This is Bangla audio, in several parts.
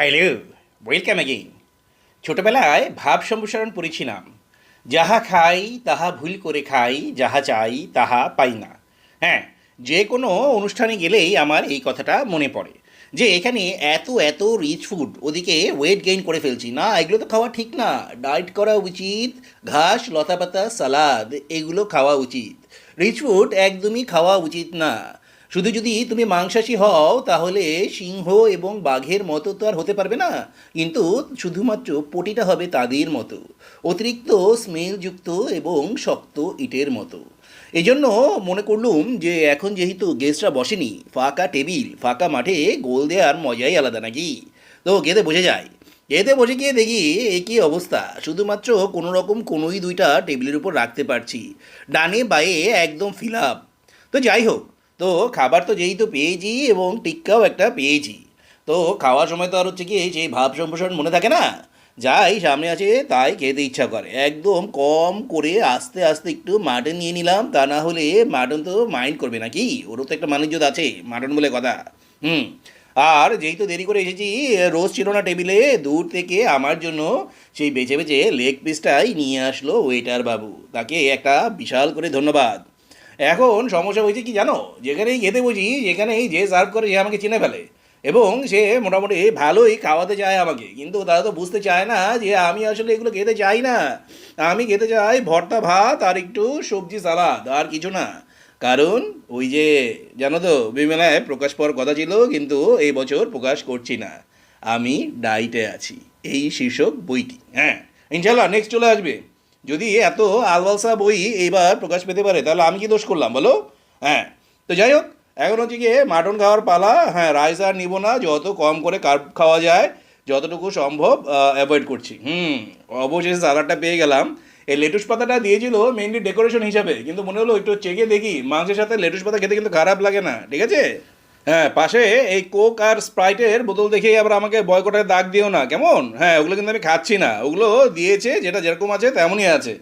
হ্যালো ওয়েলকাম অ্যাগেইন ছোটবেলায় ভাব সম্প্রসারণ পড়েছিলাম। যাহা খাই, তাহা ভুল করে খাই, যাহা চাই, তাহা পাই না। হ্যাঁ যে কোনো অনুষ্ঠানে গেলেই আমার এই কথাটা মনে পড়ে। যে এখানে এত এত রিচ ফুড ওদিকে ওয়েট গেইন করে ফেলছি। না, এগুলো তো খাওয়া ঠিক না। ডায়েট করা উচিত, ঘাস, লতাপাতা সালাদ এগুলো খাওয়া উচিত। রিচ ফুড একদমই খাওয়া উচিত না। শুধু যদি তুমি মাংসাশী হও, তাহলে সিংহ এবং বাঘের মতো তো আর হতে পারবে না। কিন্তু শুধুমাত্র পটিটা হবে তাদের মতো। অতিরিক্ত স্মেলযুক্ত এবং শক্ত ইটের মতো। এই জন্য মনে করলুম যে এখন যেহেতু গেস্টরা বসেনি, ফাঁকা টেবিল, ফাঁকা মাঠে গোল দেওয়ার মজাই আলাদা নাকি? তো গেতে বোঝা যায় এতে বসে গিয়ে দেখি একই অবস্থা। শুধুমাত্র কোনো রকম কোনোই দুইটা টেবিলের উপর রাখতে পারছি। ডানে বায়ে একদম ফিল আপ। তো যাই হোক তো খাবার তো যেই তো পেয়েছি এবং টিক্কাও একটা পেয়েছি। তো খাওয়ার সময় তো আর হচ্ছে কি সেই ভাব সম্প্রসারণ মনে থাকে না? যাই সামনে আছে, তাই খেতে ইচ্ছা করে। একদম কম করে আস্তে আস্তে একটু মাটন নিয়ে নিলাম, তা না হলে মাটন তো মাইন্ড করবে নাকি? ওরও তো একটা মানুষজন আছে, মাটন বলে কথা। হুম। আর যেই তো দেরি করে এসেছি, রোজ ছিল না টেবিলে দূর থেকে আমার জন্য সেই বেছে বেছে লেগ পিসটাই নিয়ে আসলো ওয়েটার বাবু। তাকে একটা বিশাল করে ধন্যবাদ। এখন সমস্যা হয়েছে কি জানো? যেখানেই খেতে বুঝি যেখানেই যে সার্ভ করে, সে আমাকে চিনে ফেলে। এবং সে মোটামুটি ভালোই খাওয়াতে চায় আমাকে। কিন্তু তারা তো বুঝতে চায় না যে আমি আসলে এগুলো খেতে চাই না। আমি খেতে চাই ভর্তা ভাত আর একটু সবজি সালাদ, আর কিছু না। কারণ ওই যে, জানো তো, বিমেলায় প্রকাশ পাওয়ার কথা ছিল, কিন্তু এই বছর প্রকাশ করছি না। আমি ডাইটে আছি। এই শীর্ষক বইটি হ্যাঁ। ইনশাল্লাহ নেক্সট চলে আসবে। যদি এত আলবালসা বই এইবার প্রকাশ পেতে পারে, তাহলে আমি কি দোষ করলাম বলো? হ্যাঁ তো যাই হোক, এখন হচ্ছে গিয়ে মাটন খাওয়ার পালা হ্যাঁ রাইস আর নিবো না, যত কম করে কার্ব খাওয়া যায়, যতটুকু সম্ভব অ্যাভয়েড করছি। হুম, অবশেষে সালাডটা পেয়ে গেলাম। এই লেটুস পাতাটা দিয়েছিল মেনলি ডেকোরেশন হিসাবে, কিন্তু মনে হলো একটু চেকে দেখি, মাংসের সাথে লেটুস পাতা খেতে কিন্তু খারাপ লাগে না, ঠিক আছে? হ্যাঁ পাশে এই কোক আর স্প্রাইটের বোতল দেখেই আবার আমাকে বয়কটের দাগ দিও না, কেমন? হ্যাঁ ওগুলো কিন্তু আমি খাচ্ছি না। ওগুলো দিয়েছে, যেটা যেরকম আছে তেমনই আছে।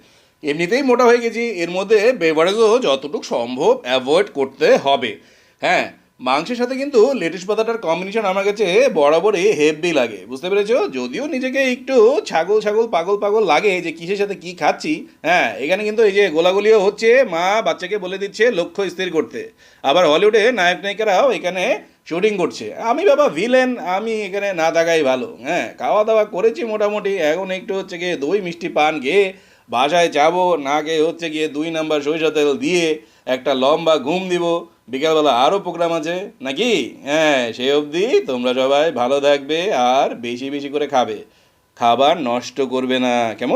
এমনিতেই মোটা হয়ে গেছি। এর মধ্যে বেভারেজও যতটুকু সম্ভব অ্যাভয়েড করতে হবে। হ্যাঁ মাংসের সাথে কিন্তু লেটিস পাতাটার কম্বিনেশন আমার কাছে বরাবরই হেভি লাগে, বুঝতে পেরেছ? যদিও নিজেকে একটু ছাগল ছাগল, পাগল পাগল লাগে যে কিসের সাথে কি খাচ্ছি হ্যাঁ এখানে কিন্তু এই যে গোলাগুলিও হচ্ছে, মা বাচ্চাকে বলে দিচ্ছে লক্ষ্য স্থির করতে। আবার হলিউডে নায়ক, নায়িকারাও এখানে শুটিং করছে। আমি বাবা ভিলেন আমি এখানে না থাকাই ভালো হ্যাঁ খাওয়া দাওয়া করেছি মোটামুটি, এখন একটু হচ্ছে গিয়ে দই, মিষ্টি পান গিয়ে বাসায় যাব, না গিয়ে হচ্ছে গিয়ে দুই নাম্বার সরিষা তেল দিয়ে একটা লম্বা ঘুম দিব বিকালবেলা আরও প্রোগ্রাম আছে, নাকি? হ্যাঁ সেই অবধি তোমরা সবাই ভালো থাকবে আর বেশি বেশি করে খাবে। খাবার নষ্ট করবে না, কেমন?